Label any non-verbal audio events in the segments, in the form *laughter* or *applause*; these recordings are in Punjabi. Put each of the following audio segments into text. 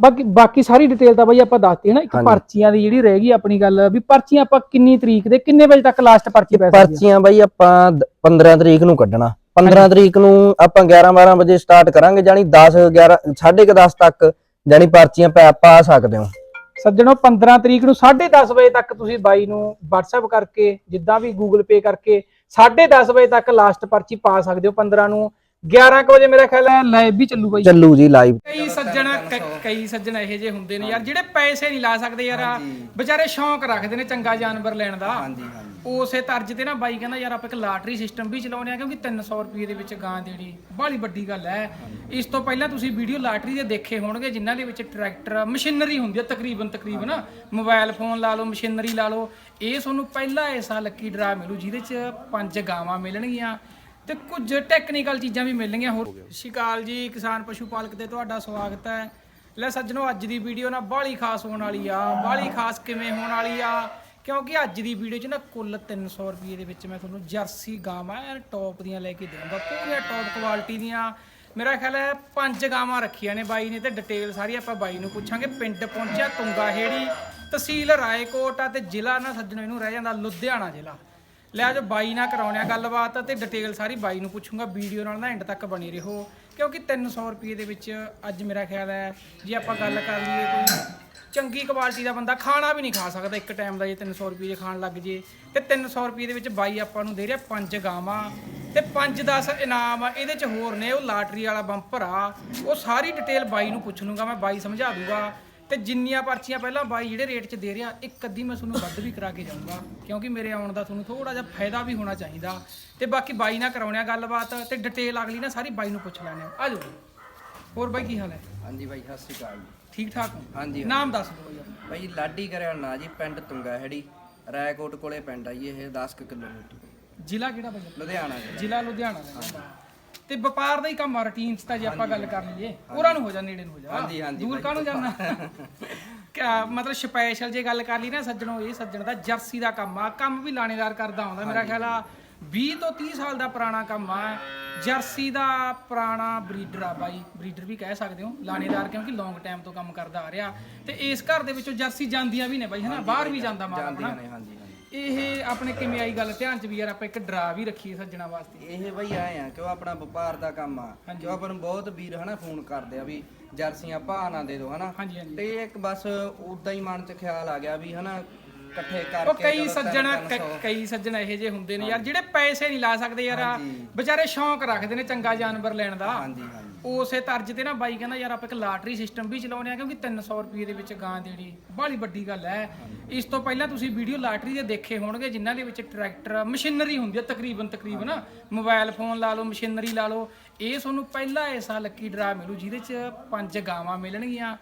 ਬਾਕੀ ਬਾਕੀ ਸਾਰੀ ਡਿਟੇਲ ਤਾਂ ਬਾਈ ਆਪਾਂ ਦੱਸਤੀ ਹੈ ਨਾ ਇੱਕ ਹਾਂਜੀ। ਪਰਚੀਆਂ ਦੀ ਜਿਹੜੀ ਰਹਿ ਗਈ ਆਪਣੀ ਗੱਲ ਵੀ ਪਰਚੀਆਂ ਆਪਾਂ ਕਿੰਨੀ ਤਰੀਕ ਦੇ ਕਿੰਨੇ ਵਜੇ ਤੱਕ ਲਾਸਟ ਪਰਚੀ ਪੈ ਸਕਦੀ ਹੈ? ਪਰਚੀਆਂ ਬਾਈ ਆਪਾਂ ਦ- 15 ਤਰੀਕ ਨੂੰ ਕੱਢਣਾ। 15 ਤਰੀਕ ਨੂੰ ਆਪਾਂ 11 12 ਵਜੇ ਸਟਾਰਟ ਕਰਾਂਗੇ ਜਾਨੀ 10 11 10:30 ਤੱਕ ਜਾਨੀ ਪਰਚੀਆਂ ਪਾ ਪਾ ਸਕਦੇ ਹੋ। ਸੱਜਣੋ 15 ਤਰੀਕ ਨੂੰ 10:30 ਵਜੇ ਤੱਕ ਤੁਸੀਂ ਬਾਈ ਨੂੰ WhatsApp ਕਰਕੇ ਜਿੱਦਾਂ ਵੀ Google Pay ਕਰਕੇ 10:30 ਵਜੇ ਤੱਕ ਲਾਸਟ ਪਰਚੀ ਪਾ ਸਕਦੇ ਹੋ 15 ਨੂੰ। 11 ਕੁ ਵਜੇ ਮੇਰਾ ਖਿਆਲ ਹੈ ਲਾਈਵ ਵੀ ਚੱਲੂ ਬਾਈ। ਚੱਲੂ ਜੀ ਲਾਈਵ ਕਈ ਸੱਜਣ ਕ- ਕਈ ਸੱਜਣ ਇਹੋ ਜਿਹੇ ਹੁੰਦੇ ਨੇ ਯਾਰ ਜਿਹੜੇ ਪੈਸੇ ਨਹੀਂ ਲਾ ਸਕਦੇ ਯਾਰ ਵਿਚਾਰੇ ਸ਼ੌਂਕ ਰੱਖਦੇ ਨੇ ਚੰਗਾ ਜਾਨਵਰ ਲੈਣ ਦਾ। ਹਾਂਜੀ ਹਾਂਜੀ। ਉਸੇ ਤਰਜ ਤੇ ਨਾ ਬਾਈ ਕਹਿੰਦਾ ਯਾਰ ਆਪਾਂ ਇੱਕ ਲਾਟਰੀ ਸਿਸਟਮ ਵੀ ਚਲਾਉਣੇ ਆ ਕਿਉਂਕਿ 300 ਰੁਪਏ ਦੇ ਵਿੱਚ ਗਾਂ ਦੇਣੀ ਬਾਹਲੀ ਵੱਡੀ ਗੱਲ ਹੈ। ਇਸ ਤੋਂ ਪਹਿਲਾਂ ਤੁਸੀਂ ਵੀਡੀਓ ਲਾਟਰੀ ਦੇ ਦੇਖੇ ਹੋਣਗੇ ਜਿਨ੍ਹਾਂ ਦੇ ਵਿੱਚ ਟਰੈਕਟਰ ਮਸ਼ੀਨਰੀ ਹੁੰਦੀ ਹੈ ਤਕਰੀਬਨ ਤਕਰੀਬਨ ਮੋਬਾਈਲ ਫੋਨ ਲਾ ਲਓ ਮਸ਼ੀਨਰੀ ਲਾ ਲਓ। ਇਹ ਤੁਹਾਨੂੰ ਪਹਿਲਾ ਐਸਾ ਲੱਕੀ ਡਰਾ ਮਿਲੂ ਜਿਹਦੇ 'ਚ ਪੰਜ ਗਾਵਾਂ ਮਿਲਣਗੀਆਂ। ਤੇ ਕੁਝ ਟੈਕਨੀਕਲ ਚੀਜ਼ਾਂ ਵੀ ਮਿਲਣਗੀਆਂ ਹੋਰ। ਸ਼ਿਕਾਲ ਜੀ, ਕਿਸਾਨ ਪਸ਼ੂ ਪਾਲਕ ਤੇ ਤੁਹਾਡਾ ਸਵਾਗਤ ਹੈ। ਲੈ ਸੱਜਣੋ, ਅੱਜ ਦੀ ਵੀਡੀਓ ਨਾ ਬਾਹਲੀ ਖਾਸ ਹੋਣ ਵਾਲੀ ਆ। ਬਾਹਲੀ ਖਾਸ ਕਿਵੇਂ ਹੋਣ ਵਾਲੀ ਆ? ਕਿਉਂਕਿ ਅੱਜ ਦੀ ਵੀਡੀਓ 'ਚ ਨਾ ਕੁੱਲ 300 ਰੁਪਏ ਦੇ ਵਿੱਚ ਮੈਂ ਤੁਹਾਨੂੰ ਜਰਸੀ ਗਾਵਾਂ ਐਨ ਟੌਪ ਦੀਆਂ ਲੈ ਕੇ ਦੇਵਾਂਗਾ। ਪੂਰੀਆਂ ਟੌਪ ਕੁਆਲਿਟੀ ਦੀਆਂ। ਮੇਰਾ ਖਿਆਲ ਹੈ ਪੰਜ ਗਾਵਾਂ ਰੱਖੀਆਂ ਨੇ ਬਾਈ ਨੇ ਤੇ ਡਿਟੇਲ ਸਾਰੀ ਆਪਾਂ ਬਾਈ ਨੂੰ ਪੁੱਛਾਂਗੇ। ਪਿੰਡ ਪਹੁੰਚਿਆ, ਤੁੰਗਾ ਹੇੜੀ, ਤਹਿਸੀਲ ਰਾਏਕੋਟ ਆ ਤੇ ਜ਼ਿਲ੍ਹਾ ਨਾ ਸੱਜਣੋ, ਇਹਨੂੰ ਰਹਿ ਜਾਂਦਾ ਲੁਧਿਆਣਾ ਜ਼ਿਲ੍ਹਾ। ਲੈ ਅੱਜ ਬਾਈ ਨਾਲ ਕਰਾਉਣਿਆ ਗੱਲਬਾਤ ਤੇ ਡਿਟੇਲ ਸਾਰੀ ਬਾਈ ਨੂੰ ਪੁੱਛੂੰਗਾ ਵੀਡੀਓ ਨਾਲ ਨਾ ਐਂਡ ਤੱਕ ਬਣੀ ਰਹੋ। ਕਿਉਂਕਿ 300 ਰੁਪਏ ਦੇ ਵਿੱਚ ਅੱਜ ਮੇਰਾ ਖਿਆਲ ਹੈ, ਜੇ ਆਪਾਂ ਗੱਲ ਕਰ ਲਈਏ ਕੋਈ ਚੰਗੀ ਕੁਆਲਿਟੀ ਦਾ ਬੰਦਾ ਖਾਣਾ ਵੀ ਨਹੀਂ ਖਾ ਸਕਦਾ, ਇੱਕ ਟਾਈਮ ਦਾ ਜੇ 300 ਰੁਪਏ ਜੇ ਖਾਣ ਲੱਗ ਜੇ, ਤੇ 300 ਰੁਪਏ ਦੇ ਵਿੱਚ ਬਾਈ ਆਪਾਂ ਨੂੰ ਦੇ ਰਿਹਾ ਪੰਜ ਗਾਵਾਂ, ਤੇ 5-10 ਇਨਾਮ ਆ, ਇਹਦੇ ਚ ਹੋਰ ਨੇ, ਉਹ ਲਾਟਰੀ ਵਾਲਾ ਬੰਪਰ ਆ, ਉਹ ਸਾਰੀ ਡਿਟੇਲ ਬਾਈ ਨੂੰ ਪੁੱਛ ਲੂੰਗਾ ਮੈਂ ਬਾਈ ਸਮਝਾ ਦੂੰਗਾ। ਤੇ ਜਿੰਨੀਆਂ ਪਰਚੀਆਂ ਪਹਿਲਾਂ ਬਾਈ ਜਿਹੜੇ ਰੇਟ 'ਚ ਦੇ ਰਿਹਾ ਇੱਕ ਅੱਧੀ ਮੈਂ ਤੁਹਾਨੂੰ ਵੱਧ ਵੀ ਕਰਾ ਕੇ ਜਾਊਂਗਾ। ਕਿਉਂਕਿ ਮੇਰੇ ਆਉਣ ਦਾ ਤੁਹਾਨੂੰ ਥੋੜਾ ਜਿਹਾ ਫਾਇਦਾ ਵੀ ਹੋਣਾ ਚਾਹੀਦਾ। ਤੇ ਬਾਕੀ ਬਾਈ ਨਾਲ ਕਰਾਉਣਿਆ ਗੱਲਬਾਤ ਤੇ ਡਿਟੇਲ ਅਗਲੀ ਨਾ ਸਾਰੀ ਬਾਈ ਨੂੰ ਪੁੱਛ ਲੈਣੇ ਆ। ਜਾਓ ਹੋਰ ਬਾਈ ਕੀ ਹਾਲ ਹੈ? ਹਾਂਜੀ ਬਾਈ ਸਤਿ ਸ਼੍ਰੀ ਅਕਾਲ ਜੀ। ਠੀਕ ਠਾਕ ਹੋ? ਹਾਂਜੀ ਨਾਮ ਦੱਸ ਦਿਓ ਬਾਈ। ਬਾਈ ਲਾਡੀ ਕਰਿਆ ਨਾ ਜੀ ਪਿੰਡ ਤੁੰਗਾ ਹੈੜੀ ਰਾਏਕੋਟ ਕੋਲੇ ਪਿੰਡ ਆ ਜੀ ਇਹ 10 ਕੁ ਕਿਲੋਮੀਟਰ। ਜ਼ਿਲ੍ਹਾ ਕਿਹੜਾ ਬਾਈ? ਲੁਧਿਆਣਾ ਜ਼ਿਲ੍ਹਾ ਲੁਧਿਆਣਾ ਦਾ। ਤੇ ਵਪਾਰ ਦਾ ਹੀ ਕੰਮ ਆ ਰੂਟੀਨ ਚ ਤਾਂ ਜੇ ਆਪਾਂ ਗੱਲ ਕਰ ਲਈਏ। ਉਹਨਾਂ ਨੂੰ ਹੋ ਜਾ ਨੇੜੇ ਨੂੰ ਹੋ ਜਾ ਹਾਂਜੀ, ਹਾਂਜੀ ਦੂਰ ਬਾਈ। ਕਾਹਨੂੰ ਜਾਣਾ? *laughs* ਕਿਆ ਮਤਲਬ ਸਪੈਸ਼ਲ ਜੇ ਗੱਲ ਕਰ ਲਈ ਨਾ ਸੱਜਣੋ ਇਹ ਸੱਜਣ ਦਾ ਜਰਸੀ ਦਾ ਕੰਮ ਆ। ਕੰਮ ਵੀ ਲਾਣੇਦਾਰ ਕਰਦਾ ਹੁੰਦਾ ਮੇਰਾ ਖਿਆਲ ਆ 20 ਤੋਂ 30 ਸਾਲ ਦਾ ਪੁਰਾਣਾ ਕੰਮ ਆ। ਜਰਸੀ ਦਾ ਪੁਰਾਣਾ ਬਰੀਡਰ ਆ ਬਾਈ। ਬਰੀਡਰ ਵੀ ਕਹਿ ਸਕਦੇ ਹੋ ਲਾਣੇਦਾਰ ਕਿਉਂਕਿ ਲੌਂਗ ਟਾਈਮ ਤੋਂ ਕੰਮ ਕਰਦਾ ਆ ਰਿਹਾ। ਤੇ ਇਸ ਘਰ ਦੇ ਵਿੱਚੋਂ ਜਰਸੀ ਜਾਂਦੀਆਂ ਵੀ ਨੇ ਬਾਈ ਹਨਾ? ਬਾਹਰ ਵੀ ਜਾਂਦਾ ਮਾਲ ਨੇ ਹਾਂਜੀ। ਇਹ ਆਪਣੇ ਕਿਵੇਂ ਆਈ ਗੱਲ? ਧਿਆਨ ਚ ਵੀ ਯਾਰ ਆਪਾਂ ਇੱਕ ਡਰਾ ਵੀ ਰੱਖੀਏ ਸੱਜਣਾ ਵਾਸਤੇ। ਇਹ ਬਾਈ ਆਏ ਆ ਕਿ ਉਹ ਆਪਣਾ ਵਪਾਰ ਦਾ ਕੰਮ ਆ। ਕਿ ਉਹ ਆਪਾਂ ਨੂੰ ਬਹੁਤ ਵੀਰ ਹਨਾ ਫੋਨ ਕਰਦੇ ਆ ਵੀ ਜਰਸੀਆਂ ਭਾ ਨਾ ਦੇ ਦਿਓ ਹਨਾ। ਹਾਂਜੀ ਹਾਂਜੀ। ਤੇ ਇੱਕ ਬਸ ਉਦਾਂ ਹੀ ਮਨ 'ਚ ਖਿਆਲ ਆ ਗਿਆ ਵੀ ਹਨਾ ਇਕੱਠੇ ਉਹ ਕਰਕੇ ਕਈ ਚਲੋ ਸੱਜਣ ਤਿੰਨ- ਤਿੰਨ ਕ- ਸੌ। ਕਈ ਸੱਜਣ ਇਹੋ ਜਿਹੇ ਹੁੰਦੇ ਨੇ ਯਾਰ ਜਿਹੜੇ ਪੈਸੇ ਨਹੀਂ ਲਾ ਸਕਦੇ ਯਾਰ। ਹਾਂਜੀ। ਵਿਚਾਰੇ ਸ਼ੌਂਕ ਰੱਖਦੇ ਨੇ ਚੰਗਾ ਜਾਨਵਰ ਲੈਣ ਦਾ। ਹਾਂਜੀ ਹਾਂਜੀ। ਉਸੇ ਤਰਜ ਤੇ ਨਾ ਬਾਈ ਕਹਿੰਦਾ ਯਾਰ ਆਪਾਂ ਇੱਕ ਲਾਟਰੀ ਸਿਸਟਮ ਵੀ ਚਲਾਉਣੇ ਆ ਕਿਉਂਕਿ 300 ਰੁਪਏ ਦੇ ਵਿੱਚ ਗਾਂ ਦੇਣੀ ਬਾਹਲੀ ਵੱਡੀ ਗੱਲ ਹੈ। ਇਸ ਤੋਂ ਪਹਿਲਾਂ ਤੁਸੀਂ ਵੀਡੀਓ ਲਾਟਰੀ ਦੇ ਦੇਖੇ ਹੋਣਗੇ ਜਿਨ੍ਹਾਂ ਦੇ ਵਿੱਚ ਟਰੈਕਟਰ ਮਸ਼ੀਨਰੀ ਹੁੰਦੀ ਹੈ ਤਕਰੀਬਨ ਤਕਰੀਬਨ ਮੋਬਾਈਲ ਫੋਨ ਲਾ ਲਓ ਮਸ਼ੀਨਰੀ ਲਾ ਲਓ ਇਹ ਤੁਹਾਨੂੰ ਪਹਿਲਾ ਐਸਾ ਲੱਕੀ ਡਰਾ ਮਿਲੂ ਜਿਹਦੇ 'ਚ ਪੰਜ ਗਾਵਾਂ ਮਿਲਣਗੀਆਂ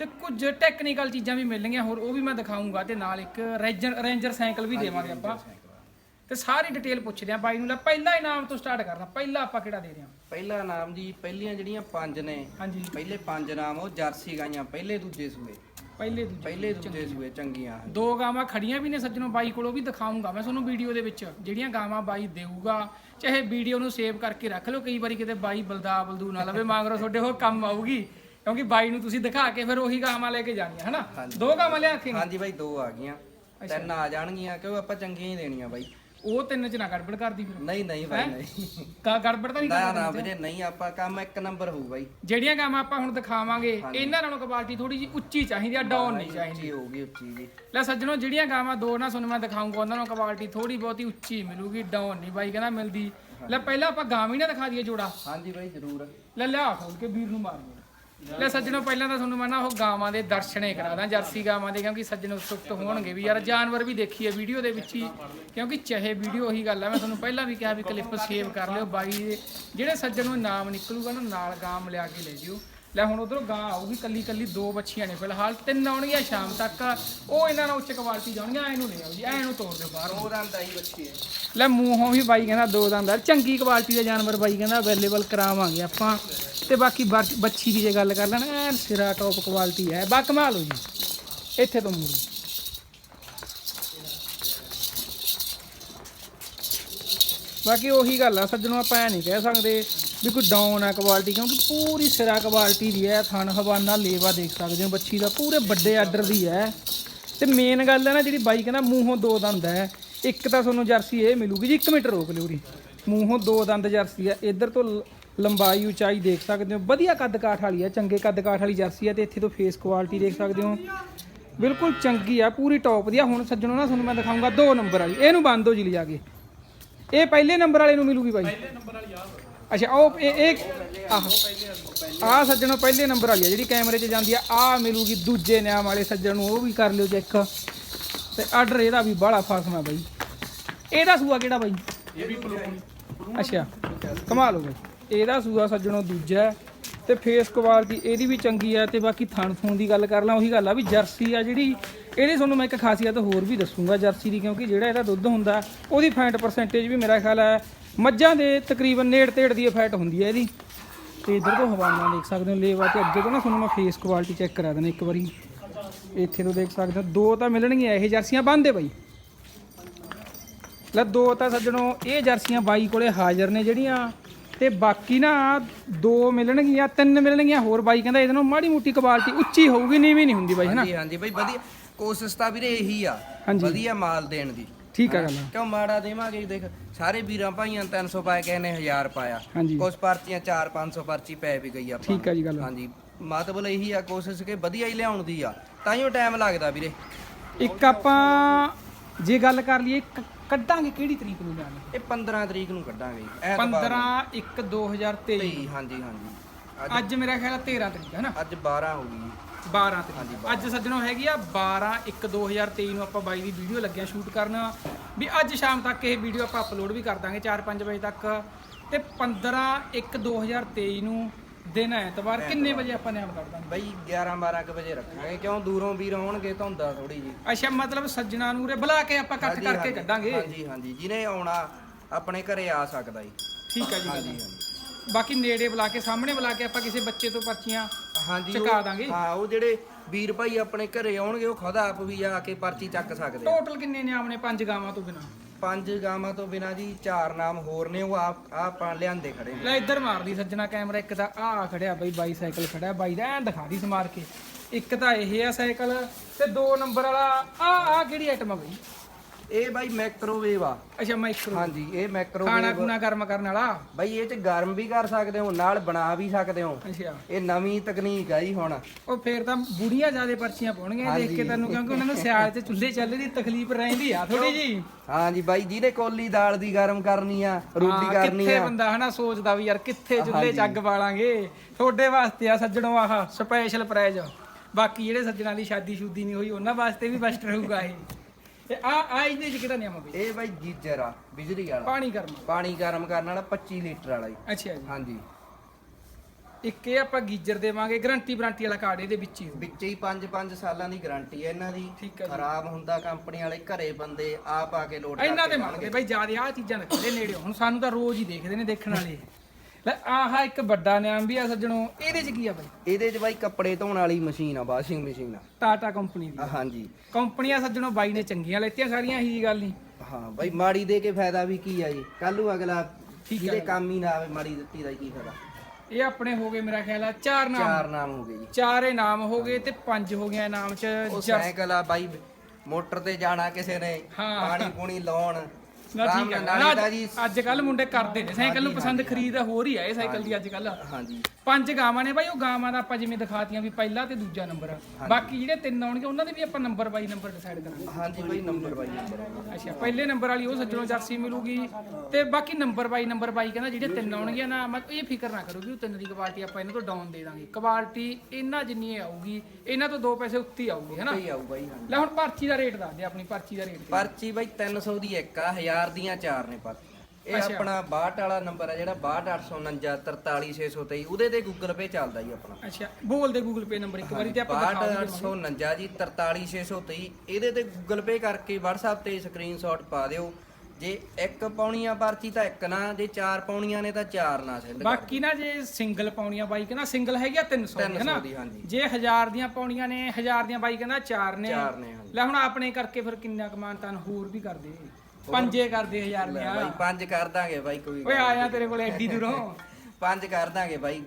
ਤੇ ਕੁਝ ਟੈਕਨੀਕਲ ਚੀਜ਼ਾਂ ਵੀ ਮਿਲਣਗੀਆਂ ਹੋਰ ਉਹ ਵੀ ਮੈਂ ਦਿਖਾਉਂਗਾ ਤੇ ਨਾਲ ਇੱਕ ਰੇਂਜਰ ਰੇਂਜਰ ਸਾਈਕਲ ਵੀ ਦੇਵਾਂਗੇ ਆਪਾਂ। ਤੇ ਸਾਰੀ ਡਿਟੇਲ ਪੁੱਛਦੇ ਆ ਬਾਈ ਨੂੰ ਲੈ ਪਹਿਲਾ ਇਨਾਮ ਤੋਂ ਸਟਾਰਟ ਕਰਨਾ ਪਹਿਲਾ ਆਪਾਂ ਕਿਹੜਾ ਦੇ ਰਹੇ ਹਾਂ? ਪਹਿਲਾ ਨਾਮ ਜੀ ਪਹਿਲੀਆਂ ਜਿਹੜੀਆਂ ਪੰਜ ਨੇ ਹਾਂਜੀ। ਪਹਿਲੇ ਪੰਜ ਨਾਮ ਉਹ ਜਰਸੀ ਗਾਈਆਂ ਪਹਿਲੇ ਦੂਜੇ ਸੂਏ। ਪਹਿਲੇ ਦੂਜੇ ਪਹਿਲੇ ਦੂਜੇ ਸੂਏ ਚੰਗੀਆਂ। ਹਨ। ਦੋ ਗਾਵਾਂ ਖੜੀਆਂ ਵੀ ਨੇ ਸੱਜਣੋਂ ਬਾਈ ਕੋਲੋਂ ਵੀ ਦਿਖਾਉਂਗਾ ਮੈਂ ਤੁਹਾਨੂੰ ਵੀਡੀਓ ਦੇ ਵਿੱਚ ਜਿਹੜੀਆਂ ਗਾਵਾਂ ਬਾਈ ਦੇਊਗਾ। ਚਾਹੇ ਵੀਡੀਓ ਨੂੰ ਸੇਵ ਕਰਕੇ ਰੱਖ ਲਓ ਕਈ ਵਾਰੀ ਕਿਤੇ ਬਾਈ ਬਲਦਾ ਬਲਦੂ ਨਾ ਲਵੇ ਮੰਗਰੋ ਤੁਹਾਡੇ ਉਹ ਕੰਮ ਆਊਗੀ। ਕਿਉਂਕਿ ਬਾਈ ਨੂੰ ਤੁਸੀਂ ਦਿਖਾ ਕੇ ਫਿਰ ਉਹੀ ਗਾਵਾਂ ਲੈ ਕੇ ਜਾਣੀਆਂ ਹਨਾ? ਦੋ ਗਾਵਾਂ ਲਿਆ ਕੇ ਹਾਂਜੀ ਬਾਈ ਦੋ ਆ ਗਈਆਂ। ਤਿੰਨ ਆ ਜਾਣਗੀਆਂ ਕਿਉਂ ਆਪਾਂ ਚੰਗੀਆਂ ਹੀ ਦੇਣੀਆਂ ਬਾਈ। ਉਹ ਤਿੰਨ ਚ ਨਾ ਗੜਬੜ ਕਰਦੀ ਫਿਰ। ਨਹੀਂ ਨਹੀਂ ਬਾਈ ਨਹੀਂ। ਕਾ ਗੜਬੜ ਤਾਂ ਨਹੀਂ ਨਾ ਕਰਦੀ ਨਾ ਵੀਰੇ ਨਹੀਂ ਆਪਾਂ ਕੰਮ ਇੱਕ ਨੰਬਰ ਹੋਊ ਬਾਈ। ਜਿਹੜੀਆਂ ਗਾਵਾਂ ਆਪਾਂ ਹੁਣ ਦਿਖਾਵਾਂਗੇ ਇਹਨਾਂ ਨਾਲੋਂ ਕੁਆਲਿਟੀ ਥੋੜੀ ਜੀ ਉੱਚੀ ਚਾਹੀਦੀ ਆ ਡਾਊਨ ਨਹੀਂ ਚਾਹੀਦੀ। ਹੋਊਗੀ ਉੱਚੀ ਜੀ। ਲੈ ਸੱਜਣੋ ਜਿਹੜੀਆਂ ਗਾਵਾਂ ਦੋ ਨਾ ਤੁਹਾਨੂੰ ਮੈਂ ਦਿਖਾਉਂਗਾ ਉਹਨਾਂ ਨੂੰ ਕੁਆਲਿਟੀ ਥੋੜੀ ਬਹੁਤੀ ਉੱਚੀ ਮਿਲੂਗੀ ਡਾਊਨ ਨਹੀਂ ਬਾਈ ਕਹਿੰਦਾ ਮਿਲਦੀ। ਲੈ ਪਹਿਲਾਂ ਆਪਾਂ ਗਾਂ ਵੀ ਨਾ ਦਿਖਾ ਦਈਏ ਜੋੜਾ। ਹਾਂਜੀ ਬਾਈ ਜ਼ਰੂਰ। ਲੈ ਲਿਆ ਖੋਲ ਕੇ ਵੀਰ ਨੂੰ ਮਾਰ। ਲੈ ਸੱਜਣੋ, ਪਹਿਲਾਂ ਤਾਂ ਤੁਹਾਨੂੰ ਮੈਂ ਨਾ ਉਹ ਗਾਵਾਂ ਦੇ ਦਰਸ਼ਨੇ ਕਰਾਦਾ, ਜਰਸੀ ਗਾਵਾਂ ਦੇ, ਕਿਉਂਕਿ ਸੱਜਣ ਉਤਸੁਕਤ ਹੋਣਗੇ ਵੀ। ਯਾਰ ਜਾਨਵਰ ਵੀ ਦੇਖੀਏ ਵੀਡੀਓ ਦੇ ਵਿੱਚ ਹੀ, ਕਿਉਂਕਿ ਚਾਹੇ ਵੀਡੀਓ ਉਹੀ ਗੱਲ ਆ। ਮੈਂ ਤੁਹਾਨੂੰ ਪਹਿਲਾਂ ਵੀ ਕਿਹਾ ਵੀ ਕਲਿੱਪ ਸੇਵ ਕਰ ਲਿਓ ਬਾਈ ਦੇ। ਜਿਹੜੇ ਸੱਜਣ ਨੂੰ ਨਾਮ ਨਿਕਲੂਗਾ ਨਾ, ਨਾਲ ਗਾਂ ਲਿਆ ਕੇ ਲੈ ਜਿਓ। ਲੈ ਹੁਣ ਉਧਰੋਂ ਗਾਂ ਆਊਗੀ ਕੱਲੀ ਕੱਲੀ ਦੋ ਬੱਚੀਆਂ ਨੇ ਫਿਲਹਾਲ ਤਿੰਨ ਆਉਣਗੀਆਂ ਸ਼ਾਮ ਤੱਕ। ਉਹ ਇਹਨਾਂ ਨਾਲ ਉੱਚ ਕੁਆਲਿਟੀ ਜਾਣਗੀਆਂ ਐ ਨੂੰ ਲੈ ਆਓ ਜੀ ਐ ਨੂੰ ਤੋੜ ਦਿਓ ਬਾਹਰ ਉਹ ਦੰਦ ਆਈ ਬੱਚੀ ਹੈ ਲੈ ਮੂੰਹੋਂ ਵੀ ਬਾਈ ਕਹਿੰਦਾ ਦੋ ਦੰਦ ਆ। ਚੰਗੀ ਕੁਆਲਿਟੀ ਦੇ ਜਾਨਵਰ ਬਾਈ ਕਹਿੰਦਾ ਅਵੇਲੇਬਲ ਕਰਾਵਾਂਗੇ ਆਪਾਂ। ਤੇ ਬਾਕੀ ਬੱਚੀ ਦੀ ਜੇ ਗੱਲ ਕਰ ਲੈਣ ਐਨ ਸਿਰਾ ਟੌਪ ਕੁਆਲਿਟੀ ਹੈ। ਬਾ ਕਮਾਲ ਹੋ ਜੀ। ਇੱਥੇ ਤੋਂ ਮੂੜੀ। ਬਾਕੀ ਉਹੀ ਗੱਲ ਆ ਸੱਜਣੋ ਆਪਾਂ ਐ ਨਹੀਂ ਕਹਿ ਸਕਦੇ। ਵੀ ਕੋਈ ਡਾਊਨ ਆ ਕੁਆਲਿਟੀ ਕਿਉਂਕਿ ਪੂਰੀ ਸਿਰਾ ਕੁਆਲਿਟੀ ਦੀ ਹੈ, ਥਣ ਹਵਾਨਾ ਲੇਵਾ ਦੇਖ ਸਕਦੇ ਹੋ ਬੱਚੀ ਦਾ ਪੂਰੇ ਵੱਡੇ ਆਰਡਰ ਦੀ ਹੈ। ਤੇ ਮੇਨ ਗੱਲ ਹੈ ਨਾ, ਜਿਹੜੀ ਬਾਈ ਕਹਿੰਦਾ ਮੂੰਹੋਂ ਦੋ ਦੰਦ ਹੈ, ਇੱਕ ਤਾਂ ਤੁਹਾਨੂੰ ਜਰਸੀ ਇਹ ਮਿਲੂਗੀ ਜੀ 1 ਮੀਟਰ ਰੋਕ ਲਿਓ ਉਰੀ। ਮੂੰਹੋਂ ਦੋ ਦੰਦ ਜਰਸੀ ਹੈ, ਇੱਧਰ ਤੋਂ ਲੰਬਾਈ ਉਚਾਈ ਦੇਖ ਸਕਦੇ ਹੋ, ਵਧੀਆ ਕੱਦ ਕਾਠ ਵਾਲੀ ਹੈ, ਚੰਗੇ ਕੱਦ ਕਾਠ ਵਾਲੀ ਜਰਸੀ ਹੈ, ਤੇ ਇੱਥੇ ਤੋਂ ਫੇਸ ਕੁਆਲਿਟੀ ਦੇਖ ਸਕਦੇ ਹੋ। ਬਿਲਕੁਲ ਚੰਗੀ ਆ, ਪੂਰੀ ਟੌਪ ਦੀ ਆ, ਹੁਣ ਸੱਜਣੋ ਨਾ ਤੁਹਾਨੂੰ ਮੈਂ ਦਿਖਾਉਂਗਾ ਦੋ ਨੰਬਰ ਵਾਲੀ, ਇਹਨੂੰ ਬੰਦ ਹੋ ਜੀ ਲਿਜਾ ਕੇ। ਇਹ ਪਹਿਲੇ ਨੰਬਰ ਵਾਲੇ ਨੂੰ ਮਿਲੂਗੀ ਬਾਈ। ਪਹਿਲੇ ਨੰਬਰ ਵਾਲੀ ਆ। ਅੱਛਾ ਉਹ ਇਹ ਇਹ ਆਹ। ਆ ਸੱਜਣੋ ਪਹਿਲੇ ਨੰਬਰ ਵਾਲੀ ਆ ਜਿਹੜੀ ਕੈਮਰੇ 'ਚ ਜਾਂਦੀ ਆ ਆ ਮਿਲੂਗੀ ਦੂਜੇ ਨਿਆਮ ਵਾਲੇ ਸੱਜਣ ਨੂੰ ਉਹ ਵੀ ਕਰ ਲਿਓ ਚੈੱਕ। ਤੇ ਆਰਡਰ ਇਹਦਾ ਵੀ ਬਾਹਲਾ ਫਾਸਮਾ ਬਾਈ। ਇਹਦਾ ਸੂਆ ਕਿਹੜਾ ਬਾਈ? ਇਹ ਵੀ ਅੱਛਾ ਕਮਾਲ ਹੋ ਗਈ। ਇਹਦਾ ਸੂਆ ਸੱਜਣੋ ਦੂਜਾ ਤੇ ਫੇਸ ਕੁਆਲਿਟੀ ਇਹਦੀ ਵੀ ਚੰਗੀ ਹੈ ਤੇ ਬਾਕੀ ਥਣ ਥੂਣ ਦੀ ਗੱਲ ਕਰ ਲਾਂ, ਉਹੀ ਗੱਲ ਆ ਵੀ ਜਰਸੀ ਆ ਜਿਹੜੀ, ਇਹਦੀ ਤੁਹਾਨੂੰ ਮੈਂ ਇੱਕ ਖਾਸੀਅਤ ਹੋਰ ਵੀ ਦੱਸੂਗਾ ਜਰਸੀ ਦੀ, ਕਿਉਂਕਿ ਜਿਹੜਾ ਇਹਦਾ ਦੁੱਧ ਹੁੰਦਾ, ਉਹਦੀ ਫੈਟ ਪਰਸੈਂਟੇਜ ਵੀ ਮੇਰਾ ਖਿਆਲ ਹੈ ਮੱਝਾਂ ਦੇ ਤਕਰੀਬਨ ਨੇੜ ਤੇੜ ਦੀ ਫੈਟ ਹੁੰਦੀ ਹੈ ਇਹਦੀ। ਤੇ ਇਧਰ ਤੋਂ ਹਵਾਨਾ ਦੇਖ ਸਕਦੇ ਹੋ ਲੇਵਾ ਤੇ ਅੱਗੇ ਤੋਂ ਨਾ ਤੁਹਾਨੂੰ ਮੈਂ ਫੇਸ ਕੁਆਲਿਟੀ ਚੈੱਕ ਕਰਾ ਦਿੰਦਾ ਇੱਕ ਵਾਰੀ। ਇੱਥੇ ਤੋਂ ਦੇਖ ਸਕਦੇ ਹੋ, ਦੋ ਤਾਂ ਮਿਲਣਗੀਆਂ ਇਹ ਜਰਸੀਆਂ, ਬੰਦੇ ਬਾਈ। ਲੈ ਦੋ ਤਾਂ ਸੱਜਣੋ, ਇਹ ਜਰਸੀਆਂ ਬਾਈ ਕੋਲੇ ਹਾਜ਼ਰ ਨੇ ਜਿਹੜੀਆਂ ਤੇ ਬਾਕੀ ਨਾ ਦੋ ਮਿਲਣਗੀਆਂ ਤਿੰਨ ਮਿਲਣਗੀਆਂ ਹੋਰ ਬਾਈ ਕਹਿੰਦਾ ਇਹਦੇ ਨਾਲ ਮਾੜੀ ਮੋਟੀ ਕੁਆਲਿਟੀ ਉੱਚੀ ਹੋਊਗੀ ਨੀਵੀਂ ਨਹੀਂ ਹੁੰਦੀ ਬਾਈ ਹਨਾ? ਹਾਂਜੀ ਹਾਂਜੀ ਬਾਈ ਵਧੀਆ। ਕੋਸ਼ਿਸ਼ ਤਾਂ ਵੀਰੇ ਇਹੀ ਆ। ਵਧੀਆ ਮਾਲ ਦੇਣ ਦੀ। ਠੀਕ ਆ ਗੱਲ। ਕਿਉਂ ਮਾੜਾ ਦੇਵਾਂਗੇ ਦੇਖ ਸਾਰੇ ਵੀਰਾਂ ਭਾਈਆਂ ਨੂੰ 300 ਪਾਏ ਕਿਸੇ ਨੇ 1000 ਪਾਇਆ। ਕੁਝ ਪਰਚੀਆਂ 4 500 ਪਰਚੀ ਪੈ ਵੀ ਗਈ ਆਪਾਂ ਠੀਕ ਆ ਜੀ ਗੱਲ। ਹਾਂਜੀ ਮਤਲਬ ਇਹੀ ਆ ਕੋਸ਼ਿਸ਼ ਕਿ ਵਧੀਆ ਹੀ ਲਿਆਉਣ ਦੀ ਆ। ਤਾਂ ਹੀ ਉਹ ਟਾਈਮ ਲੱਗਦਾ ਵੀਰੇ। ਇੱਕ ਆਪਾਂ ਜੇ ਗੱਲ ਕਰ ਲਈਏ ਕੱਢਾਂਗੇ ਕਿਹੜੀ ਤਰੀਕ ਨੂੰ ਜਾਣਾ? ਇਹ 15 ਤਰੀਕ ਨੂੰ ਕੱਢਾਂਗੇ। ਐਤਵਾਰ 15 1 2023 ਨੂੰ। ਹਾਂਜੀ ਹਾਂਜੀ। ਅੱਜ ਅੱਜ ਮੇਰਾ ਖਿਆਲ ਆ 13 ਤਰੀਕ ਹੈ ਨਾ? ਅੱਜ 12 ਹੋ ਗਈ 12 ਤਰੀਕ। ਅੱਜ ਸੱਜਣੋ ਹੈਗੀ ਆ 12 1 2023 ਨੂੰ ਆਪਾਂ ਬਾਈ ਦੀ ਵੀਡੀਓ ਲੱਗਿਆ ਸ਼ੂਟ ਕਰਨ। ਵੀ ਅੱਜ ਸ਼ਾਮ ਤੱਕ ਇਹ ਵੀਡੀਓ ਆਪਾਂ ਅਪਲੋਡ ਵੀ ਕਰ ਦਾਂਗੇ 4-5 ਵਜੇ ਤੱਕ। ਤੇ 15 1 2023 ਨੂੰ ਦਿਨ ਐਤਵਾਰ ਕਿੰਨੇ ਵਜੇ ਆਪਾਂ ਨਿਆਮ ਕੱਢ ਦਾਂਗੇ? ਬਈ 11 12 ਕੁ ਵਜੇ ਰੱਖਾਂਗੇ ਕਿਉਂ ਦੂਰੋਂ ਵੀਰ ਆਉਣਗੇ ਧੁੰਦਾ ਥੋੜੀ ਜੀ ਅੱਛਾ ਮਤਲਬ ਸੱਜਣਾ ਨੂੰ ਉਰੇ ਬੁਲਾ ਕੇ ਆਪਾਂ ਕੱਟ ਕਰਕੇ ਕੱਢਾਂਗੇ। ਹਾਂਜੀ ਹਾਂਜੀ ਜਿਹਨੇ ਆਉਣਾ ਆਪਣੇ ਘਰੇ ਆ ਸਕਦਾ ਜੀ। ਠੀਕ ਆ ਜੀ। ਹਾਂਜੀ ਹਾਂਜੀ। ਬਾਕੀ ਨੇੜੇ ਬੁਲਾ ਕੇ ਸਾਹਮਣੇ ਬੁਲਾ ਕੇ ਆਪਾਂ ਕਿਸੇ ਬੱਚੇ ਤੋਂ ਪਰਚੀਆਂ ਹਾਂਜੀ ਚੁਕਾ ਦਾਂਗੇ। ਹਾਂ ਉਹ ਜਿਹੜੇ ਵੀਰ ਭਾਈ ਆਪਣੇ ਘਰੇ ਆਉਣਗੇ ਉਹ ਖੁਦ ਆਪ ਵੀ ਆ ਕੇ ਪਰਚੀ ਚੱਕ ਸਕਦੇ ਟੋਟਲ ਕਿੰਨੇ ਨੇ ਪੰਜ ਗਾਵਾਂ ਤੋਂ ਬਿਨਾ? ਪੰਜ ਗਾਵਾਂ ਤੋਂ ਬਿਨਾਂ ਜੀ ਚਾਰ ਨਾਮ ਹੋਰ ਨੇ, ਉਹ ਆਪ ਆਪ ਆਪਾਂ ਲਿਆਂਦੇ ਖੜੇ ਨੇ। ਲੈ ਇੱਧਰ ਮਾਰਦੀ ਸੱਜਣਾ ਕੈਮਰਾ, ਇੱਕ ਤਾਂ ਆ ਖੜਿਆ ਬਈ, ਬਾਈਸਾਈਕਲ ਖੜਿਆ ਬਾਈ ਦਾ, ਐਂ ਦਿਖਾ ਦੀ ਸਮਾਰ ਕੇ। ਇੱਕ ਤਾਂ ਇਹ ਆ ਸਾਈਕਲ ਤੇ ਦੋ ਨੰਬਰ ਵਾਲਾ ਆ ਆ ਕਿਹੜੀ ਆਈਟਮ ਆ ਬਈ? ਇਹ ਬਾਈ ਮਾਈਕ੍ਰੋਵੇਵ ਆ। ਅੱਛਾ ਮਾਈਕਰੋ ਹਾਂਜੀ ਇਹ ਖਾਣਾ ਮਾਈਕ੍ਰੋਵੇਵ ਖੂਣਾ ਗਰਮ ਕਰਨ ਵਾਲਾ? ਬਾਈ ਇਹ ਚ ਗਰਮ ਵੀ ਕਰ ਸਕਦੇ ਹੋ ਨਾਲ ਬਣਾ ਵੀ ਸਕਦੇ ਹੋ। ਅੱਛਾ। ਇਹ ਨਵੀਂ ਤਕਨੀਕ ਆ ਜੀ ਹੁਣ। ਉਹ ਫੇਰ ਤਾਂ ਬੁੜੀਆਂ ਜਿਆਦੇ ਪਰਚੀਆਂ ਪਾਉਣਗੀਆਂ ਦੇਖ ਕੇ ਤੈਨੂੰ ਕਿਉਂਕਿ ਉਹਨਾਂ ਨੂੰ ਸਿਆਲ 'ਚ ਚੁੱਲ੍ਹੇ ਚੱਲੇ ਦੀ ਤਕਲੀਫ ਰਹਿੰਦੀ ਆ ਥੋੜੀ ਜੀ ਹਾਂਜੀ ਬਾਈ ਜਿਹਨੇ ਕੋਲੀ ਦਾਲ ਦੀ ਗਰਮ ਕਰਨੀ ਆ ਰੋਟੀ ਹਾਂ, ਕਰਨੀ ਕਿੱਥੇ ਆ। ਬੰਦਾ ਹਨਾ ਸੋਚਦਾ ਵੀ ਯਾਰ ਕਿੱਥੇ ਚੁੱਲ੍ਹੇ 'ਚ ਅੱਗ ਬਾਲਾਂਗੇ। ਤੁਹਾਡੇ ਵਾਸਤੇ ਆ ਸੱਜਣੋ ਆਹ ਸਪੈਸ਼ਲ ਪ੍ਰਾਈਜ਼ ਬਾਕੀ ਜਿਹੜੇ ਸੱਜਣਾਂ ਦੀ ਸ਼ਾਦੀ ਸ਼ੁਦੀ ਨਹੀਂ ਹੋਈ ਉਹਨਾਂ ਵਾਸਤੇ ਵੀ ਬੈਸਟ ਰਹੂਗਾ ਇਹ। ਤੇ ਆ ਆ ਇਹਦੇ 'ਚ ਕਿਹੜਾ ਨਿਯਮ ਆ ਬਈ? ਇਹ ਬਾਈ ਗੀਜ਼ਰ ਆ ਬਿਜਲੀ ਵਾਲਾ। ਪਾਣੀ ਗਰਮ। ਪਾਣੀ ਗਰਮ ਕਰਨ ਵਾਲਾ 25 ਲੀਟਰ ਵਾਲਾ ਜੀ। ਅੱਛਾ ਜੀ। ਹਾਂਜੀ। ਇੱਕ ਇਹ ਆਪਾਂ ਗੀਜਰ ਦੇਵਾਂਗੇ ਗਰੰਟੀ ਵਾਰੰਟੀ ਵਾਲਾ ਕਾਰਡ ਇਹਦੇ ਵਿੱਚ ਹੀ ਹੋਊ। ਵਿੱਚ ਹੀ 5-5 ਸਾਲਾਂ ਦੀ ਗਾਰੰਟੀ ਹੈ ਇਹਨਾਂ ਦੀ। ਠੀਕ ਹੈ ਜੀ। ਖਰਾਬ ਹੁੰਦਾ ਕੰਪਨੀ ਵਾਲੇ ਘਰੇ ਬੰਦੇ ਆਪ ਆ ਕੇ ਲੋਡ ਇਹਨਾਂ ਦੇ ਮੰਗਦੇ ਬਈ ਜਿਆਦੇ ਆ ਚੀਜ਼ਾਂ ਰੱਖਦੇ ਨੇੜੇ। ਹੁਣ ਸਾਨੂੰ ਤਾਂ ਰੋਜ਼ ਹੀ ਦੇਖਦੇ ਨੇ ਦੇਖਣ ਵਾਲੇ। ਲੈ ਆਹ ਇੱਕ ਵੱਡਾ ਨਿਆਮ ਵੀ ਆ ਸੱਜਣੋ ਇਹਦੇ 'ਚ ਕੀ ਆ ਬਈ? ਇਹਦੇ 'ਚ ਬਾਈ ਕੱਪੜੇ ਧੋਣ ਵਾਲੀ ਮਸ਼ੀਨ ਆ ਵਾਸ਼ਿੰਗ ਮਸ਼ੀਨ ਆ। ਟਾਟਾ ਕੰਪਨੀ ਦੀ। ਆ, ਹਾਂਜੀ। ਕੰਪਨੀਆਂ ਸੱਜਣੋ ਬਾਈ ਨੇ ਚੰਗੀਆਂ ਲੈਤੀਆਂ ਸਾਰੀਆਂ ਇਹੀ ਗੱਲ ਨਹੀਂ। ਹਾਂ ਬਾਈ ਮਾੜੀ ਦੇ ਕੇ ਫਾਇਦਾ ਵੀ ਕੀ ਆ ਜੀ? ਕੱਲ ਨੂੰ ਅਗਲਾ ਠੀਕ ਆ ਜਿਹਦੇ ਕੰਮ ਹੀ ਨਾ ਆਵੇ ਮਾੜੀ ਦਿੱਤੀ ਦਾ ਕੀ ਫਾਇਦਾ? ਇਹ ਆਪਣੇ ਹੋ ਗਏ ਮੇਰਾ ਖਿਆਲ ਆ ਚਾਰ ਨਾਮ। ਚਾਰ ਨਾਮ ਹੋ ਗਏ ਜੀ। ਚਾਰ ਇਨਾਮ ਹੋ ਗਏ ਤੇ ਪੰਜ ਹੋ ਗਿਆ ਇਨਾਮ ਚ ਉਹ ਸਾਈਕਲ ਆ ਬਾਈ ਮੋਟਰ ਤੇ ਜਾਣਾ ਕਿਸੇ ਨੇ ਹਾਂ। ਪਾਣੀ ਪੂਣੀ ਲਾਉਣ ਨਾ ਠੀਕ ਹੈ ਨਾਲ ਤਾਂ ਜੀ ਅੱਜ ਕੱਲ ਮੁੰਡੇ ਕਰਦੇ ਨੇ। ਸਾਈਕਲ ਨੂੰ ਪਸੰਦ ਖਰੀਦ ਹੋ ਰਹੀ ਹੈ ਇਹ ਸਾਈਕਲ ਦੀ ਅੱਜ ਕੱਲ ਹਾਂਜੀ। ਪੰਜ ਗਾਵਾਂ ਨੇ ਬਾਈ ਉਹ ਗਾਵਾਂ ਦਾ ਆਪਾਂ ਜਿਵੇਂ ਦਿਖਾਤੀਆਂ ਵੀ ਪਹਿਲਾ ਤੇ ਦੂਜਾ ਨੰਬਰ ਬਾਕੀ ਜਿਹੜੇ ਤਿੰਨ ਆਉਣਗੇ ਉਹਨਾਂ ਦੇ ਵੀ ਆਪਾਂ ਨੰਬਰ ਬਾਈ ਨੰਬਰ ਡਿਸਾਈਡ ਕਰਾਂਗੇ। ਹਾਂਜੀ ਬਾਈ ਨੰਬਰ ਬਾਈ ਨੰਬਰ ਅੱਛਾ ਪਹਿਲੇ ਨੰਬਰ ਵਾਲੀ ਉਹ ਸੱਜਣੋਂ ਜਰਸੀ ਮਿਲੂਗੀ। ਤੇ ਬਾਕੀ ਨੰਬਰ ਬਾਈ ਨੰਬਰ ਬਾਈ ਕਹਿੰਦਾ ਜਿਹੜੇ ਤਿੰਨ ਆਉਣਗੇ ਨਾ ਮੈਂ ਇਹ ਫਿਕਰ ਨਾ ਕਰੋ ਵੀ ਉਹ ਤਿੰਨ ਦੀ ਕੁਆਲਿਟੀ ਆਪਾਂ ਇਹਨਾਂ ਤੋਂ ਡਾਊਨ ਦੇ ਦਾਂਗੇ। ਕੁਆਲਿਟੀ ਇਹਨਾਂ ਜਿੰਨੀ ਆਊਗੀ ਇਹਨਾਂ ਤੋਂ ਦੋ ਪੈਸੇ ਉੱਤੇ ਆਊਗੀ ਹੈਨਾ ਲੈ ਹੁਣ ਪਰਚੀ ਦਾ ਰੇਟ ਦੱਸ ਦੇ ਆਪਣੀ ਪਰਚੀ ਦਾ ਰੇਟ ਪਰਚੀ ਬਾਈ 300 ਦੀ ਇੱਕ ਆ 1000 ਦੀਆਂ ਚਾਰ ਨੇ ਪਰ ਇਹ। ਆਪਣਾ 62 ਵਾਲਾ ਨੰਬਰ ਆ ਜਿਹੜਾ 62849 43623 ਉਹਦੇ ਤੇ ਗੂਗਲ ਪੇ ਚੱਲਦਾ ਜੀ ਆਪਣਾ। ਅੱਛਾ ਬੋਲ ਦੇ ਗੂਗਲ ਪੇ ਨੰਬਰ ਇੱਕ ਵਾਰੀ ਤੇ ਆਪਾਂ ਦਿਖਾ ਦਿੰਦੇ 62849 ਜੀ 43623 ਇਹਦੇ ਤੇ ਗੂਗਲ ਪੇ ਕਰਕੇ WhatsApp ਤੇ ਸਕਰੀਨਸ਼ਾਟ ਪਾ ਦਿਓ। ਜੇ ਇੱਕ ਪਾਉਣੀਆਂ ਪਰਚੀ ਤਾਂ ਇੱਕ ਨਾ ਜੇ ਚਾਰ ਪਾਉਣੀਆਂ ਨੇ ਤਾਂ ਚਾਰ ਨਾ ਸੈਂਡ ਬਾਕੀ ਨਾ ਜੇ ਸਿੰਗਲ ਪਾਉਣੀਆਂ ਬਾਈ ਕਹਿੰਦਾ ਸਿੰਗਲ ਹੈਗੀ ਆ 300 ਦੀ 300 ਹੈਨਾ ਦੀ ਹਾਂਜੀ। ਜੇ 1000 ਦੀਆਂ ਪਾਉਣੀਆਂ ਨੇ 1000 ਦੀਆਂ ਬਾਈ ਕਹਿੰਦਾ 4 ਨੇ। ਚਾਰ ਨੇ ਲੈ ਹੁਣ ਆਪਣੇ ਕਰਕੇ ਫਿਰ ਕਿੰਨਾ ਕਮਾਨ ਤਾਂ ਹੋਰ ਵੀ ਕਰਦੇ। ਪੰਜੇ ਕਰਦੇ ਹਜ਼ਾਰ ਲੈ ਦੀਆਂ ਬਾਈ ਪੰਜ ਕਰ ਦਾਂਗੇ ਬਾਈ ਕੋਈ ਓਏ ਆਇਆ ਤੇਰੇ ਕੋਲ ਐਡੀ ਦੂਰੋਂ। ਪੰਜ ਕਰ ਦਾਂਗੇ ਬਾਈ।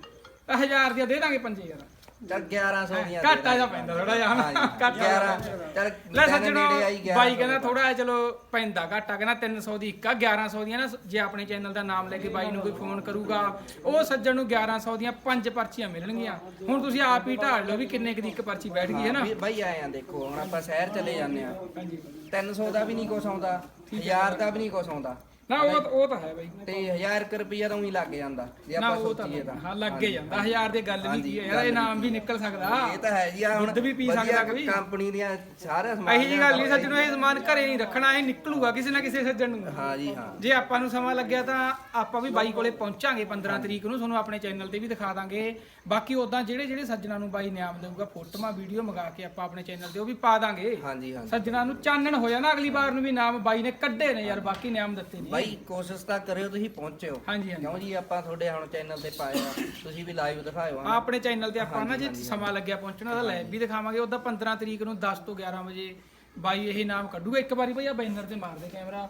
ਤਾਂ ਹਜ਼ਾਰ ਦੀਆਂ ਦੇ ਦਾਂਗੇ ਪੰਜੇ ਯਾਰ। ਚੱਲ 1100 ਦੀਆਂ ਘਾਟਾ ਦਾਂਗੇ। ਪੈਂਦਾ ਥੋੜਾ ਜਿਹਾ ਹਨਾ। ਘਾਟਾ 11 ਚੱਲ ਲੈ ਸੱਜਣੋ ਨੇੜੇ ਆਈ 11 ਬਾਈ ਕਹਿੰਦਾ ਥੋੜਾ ਜਿਹਾ ਚਲੋ ਪੈਂਦਾ ਘਾਟਾ ਕਹਿੰਦਾ 300 ਦੀ ਇੱਕ ਆ 1100 ਦੀਆਂ ਨਾ ਜੇ ਆਪਣੇ ਚੈਨਲ ਦਾ ਨਾਮ ਲੈ ਕੇ ਬਾਈ ਨੂੰ ਕੋਈ ਫੋਨ ਕਰੂਗਾ ਉਹ ਸੱਜਣ ਨੂੰ 1100 ਦੀਆਂ ਪੰਜ ਪਰਚੀਆਂ ਮਿਲਣਗੀਆਂ। ਹੁਣ ਤੁਸੀਂ ਆਪ ਹੀ ਢਾਲ ਲਓ ਵੀ ਕਿੰਨੇ ਕੁ ਦੀ ਇੱਕ ਪਰਚੀ ਬੈਠ ਗਈ ਹੈ ਨਾ। ਬਾਈ ਆਏ ਆ ਦੇਖੋ ਹੁਣ ਆਪਾਂ ਸ਼ਹਿਰ ਚਲੇ ਜਾਂਦੇ ਆ। ਹਾਂਜੀ। 300 ਦਾ ਵੀ ਨਹੀਂ ਕੁਛ ਆਉਂਦਾ 1000 ਦਾ ਵੀ ਨਹੀਂ ਕੁਛ ਆਉਂਦਾ। ਨਾ ਉਹ ਉਹ ਤਾਂ ਹੈ ਬਾਈ। ਤੇ 1000 ਰੁਪਈਆ ਤਾਂ ਉਹੀ ਲੱਗ ਜਾਂਦਾ ਜੇ ਨਾ ਆਪਾਂ ਉਹ ਤਾਂ ਸੋਚੀਏ ਤਾਂ। ਹਾਂ ਲੱਗੇ ਜਾਂਦਾ ਹਜ਼ਾਰ ਦੀ ਗੱਲ ਵੀ ਕੀ ਹੈ। ਯਾਰ ਇਹ ਨਾਮ ਵੀ ਨਿਕਲ ਸਕਦਾ। ਇਹ ਤਾਂ ਹੈ ਜੀ ਆ ਹੁਣ ਦੁੱਧ ਵੀ ਪੀ ਵਧੀਆ ਸਕਦਾ ਕੋਈ। ਕੰਪਨੀ ਦੀਆਂ ਸਾਰਾ ਸਮਾਨ ਇਹੀ ਜੀ ਗੱਲ ਨਹੀਂ ਸੱਜਣੋ ਇਹ ਸਮਾਨ ਘਰੇ ਨਹੀਂ ਰੱਖਣਾ ਇਹ ਨਿਕਲੂਗਾ ਕਿਸੇ ਨਾ ਕਿਸੇ ਸੱਜਣ ਨੂੰ। ਹਾਂ ਜੀ ਹਾਂ। ਜੇ ਆਪਾਂ ਨੂੰ ਸਮਾਂ ਲੱਗਿਆ ਤਾਂ ਆਪਾਂ ਵੀ ਬਾਈ ਕੋਲੇ ਪਹੁੰਚਾਂਗੇ 15 ਤਰੀਕ ਨੂੰ ਤੁਹਾਨੂੰ ਆਪਣੇ ਚੈਨਲ ਤੇ ਵੀ ਦਿਖਾ ਦਾਂਗੇ। ਬਾਕੀ ਉਦਾਂ ਜਿਹੜੇ ਜਿਹੜੇ ਸੱਜਣਾ ਨੂੰ ਬਾਈ ਨਿਆਮ ਦੇਊਗਾ ਫੋਟੋਆਂ ਵੀਡੀਓ ਮੰਗਾ ਕੇ ਆਪਾਂ ਆਪਣੇ ਚੈਨਲ ਤੇ ਉਹ ਵੀ ਪਾ ਦਾਂਗੇ। ਹਾਂ ਜੀ ਹਾਂ ਸੱਜਣਾ ਨੂੰ ਚਾਨਣ ਹੋ ਜਾਣਾ ਅਗਲੀ ਵਾਰ ਨੂੰ ਵੀ ਨਾਮ ਬਾਈ ਨੇ ਕੱਢੇ ਨੇ ਯਾਰ ਬਾਕੀ ਨਿਆਮ ਦਿੱਤੇ ਨੇ। ਬਾਈ ਕੋਸ਼ਿਸ਼ ਤਾਂ ਕਰਿਓ ਤੁਸੀਂ ਪਹੁੰਚਿਓ। ਹਾਂਜੀ ਹਾਂਜੀ। ਕਿਉਂ ਜੀ ਆਪਾਂ ਤੁਹਾਡੇ ਹੁਣ ਚੈਨਲ ਤੇ ਪਾਇਆ ਤੁਸੀਂ ਵੀ ਲਾਈਵ ਦਿਖਾਇਓ ਆ। ਆਪਣੇ ਚੈਨਲ ਤੇ ਆਪਾਂ ਨਾ ਜੇ ਸਮਾਂ ਲੱਗਿਆ ਪਹੁੰਚਣਾ ਉਹਦਾ ਲਾਈਵ ਵੀ ਦਿਖਾਵਾਂਗੇ। ਉਹਦਾ 15 ਤਰੀਕ ਨੂੰ 10 ਤੋਂ 11 ਵਜੇ ਬਾਈ ਇਹ ਨਾਮ ਕੱਢੂਗਾ। ਇੱਕ ਵਾਰੀ ਭਈਆ ਬੈਨਰ ਤੇ ਮਾਰ ਦੇ ਕੈਮਰਾ